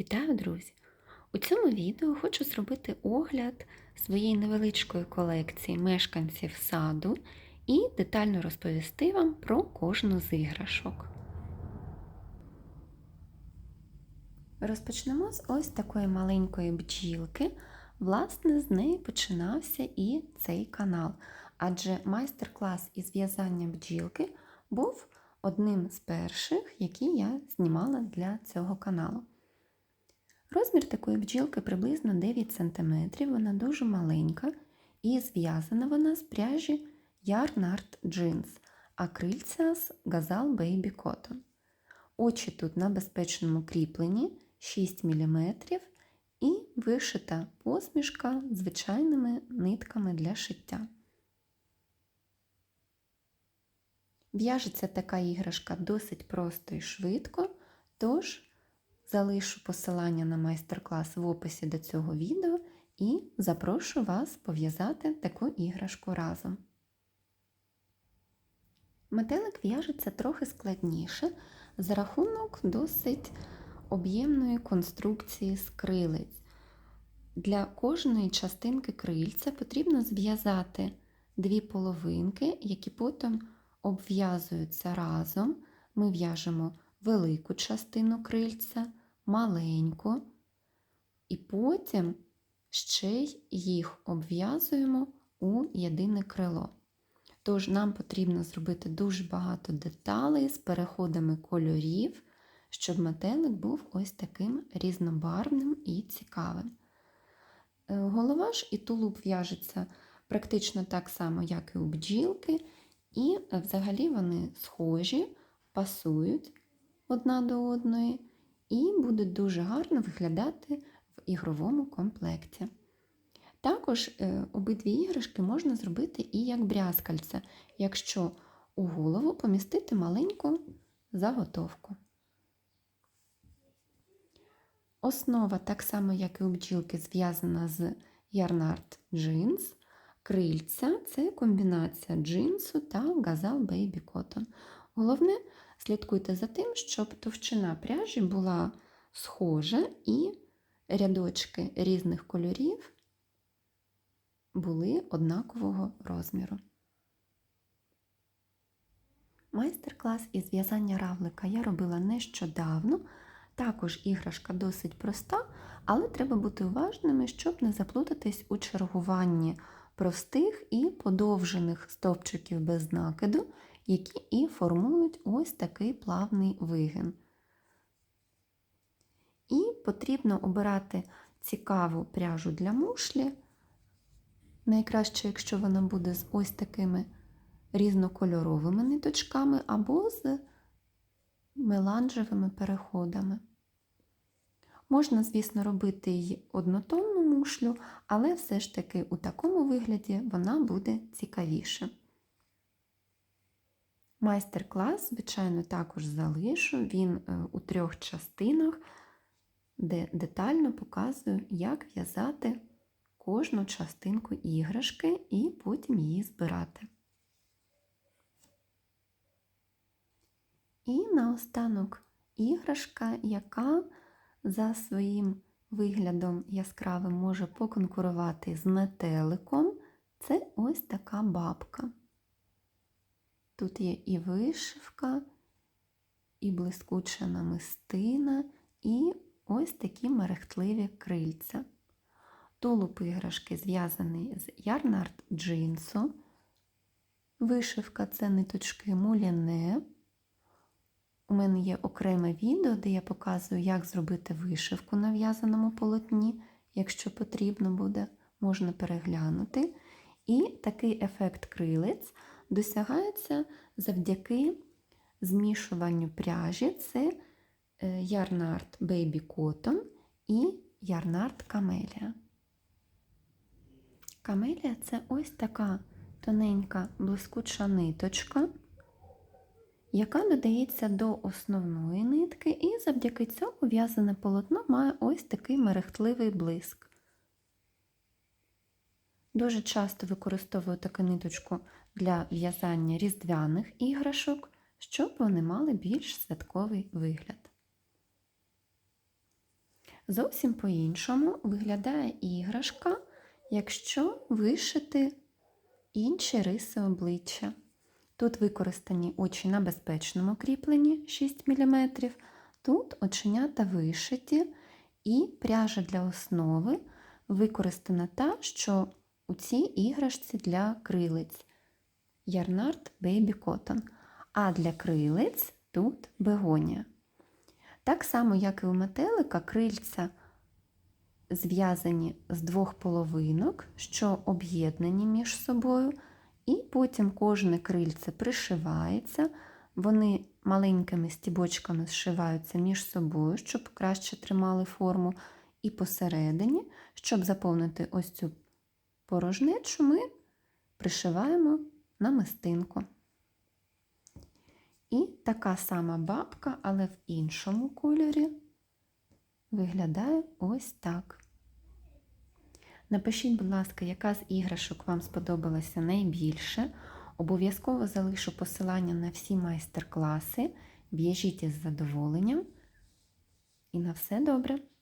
Вітаю, друзі! У цьому відео хочу зробити огляд своєї невеличкої колекції мешканців саду і детально розповісти вам про кожну з іграшок. Розпочнемо з ось такої маленької бджілки. Власне, з неї починався і цей канал, адже майстер-клас із в'язання бджілки був одним з перших, які я знімала для цього каналу. Розмір такої бджілки приблизно 9 см, вона дуже маленька і зв'язана вона з пряжі Yarnart Jeans, а крильця з Gazal Baby Cotton. Очі тут на безпечному кріпленні 6 мм і вишита посмішка звичайними нитками для шиття. В'яжеться така іграшка досить просто і швидко, тож залишу посилання на майстер-клас в описі до цього відео і запрошую вас пов'язати таку іграшку разом. Метелик в'яжеться трохи складніше за рахунок досить об'ємної конструкції з крилиць. Для кожної частинки крильця потрібно зв'язати дві половинки, які потім обв'язуються разом. Ми в'яжемо велику частину крильця, маленьку, і потім ще й їх обв'язуємо у єдине крило. Тож нам потрібно зробити дуже багато деталей з переходами кольорів, щоб метелик був ось таким різнобарвним і цікавим. Е, голова ж і тулуб в'яжеться практично так само, як і у бджілки, і взагалі вони схожі, пасують одна до одної, і будуть дуже гарно виглядати в ігровому комплекті. Також е, обидві іграшки можна зробити і як брязкальця, якщо у голову помістити маленьку заготовку. Основа, так само, як і у бджілки, зв'язана з Yarnart Jeans. Крильця це комбінація джинсу та Gazal Baby Cotton. Головне, слідкуйте за тим, щоб товщина пряжі була схожа і рядочки різних кольорів були однакового розміру. Майстер-клас із в'язання равлика я робила нещодавно. Також іграшка досить проста, але треба бути уважними, щоб не заплутатись у чергуванні простих і подовжених стовпчиків без накиду, які і формують ось такий плавний вигин. І потрібно обирати цікаву пряжу для мушлі. Найкраще, якщо вона буде з ось такими різнокольоровими ниточками або з меланжевими переходами. Можна, звісно, робити й однотонну мушлю, але все ж таки у такому вигляді вона буде цікавіше. Майстер-клас, звичайно, також залишу, він е, у трьох частинах, де детально показую, як в'язати кожну частинку іграшки і потім її збирати. І наостанок іграшка, яка за своїм виглядом яскравим може поконкурувати з метеликом, це ось така бабка. Тут є і вишивка, і блискуча намистина, і ось такі мерехтливі крильця. Тулуб іграшки зв'язаний з ярнард джинсу. Вишивка це ниточки муляне. У мене є окреме відео, де я показую, як зробити вишивку на в'язаному полотні. Якщо потрібно буде, можна переглянути. І такий ефект крилець досягається завдяки змішуванню пряжі. Це Yarnart Baby Cotton і Yarnart Camellia. Камелія це ось така тоненька блискуча ниточка яка додається до основної нитки, і завдяки цьому в'язане полотно має ось такий мерехтливий блиск. Дуже часто використовую таку ниточку для в'язання різдвяних іграшок, щоб вони мали більш святковий вигляд. Зовсім по-іншому виглядає іграшка, якщо вишити інші риси обличчя. Тут використані очі на безпечному кріпленні 6 мм, тут оченята вишиті і пряжа для основи використана та, що у цій іграшці для крилиць Ярнард Baby Cotton, а для крилиць тут бегонія. Так само, як і у метелика, крильця зв'язані з двох половинок, що об'єднані між собою, і потім кожне крильце пришивається, вони маленькими стібочками зшиваються між собою, щоб краще тримали форму. І посередині, щоб заповнити ось цю порожнечу, ми пришиваємо намистинку. І така сама бабка, але в іншому кольорі, виглядає ось так. Напишіть, будь ласка, яка з іграшок вам сподобалася найбільше. Обов'язково залишу посилання на всі майстер-класи. В'яжіть із задоволенням. І на все добре!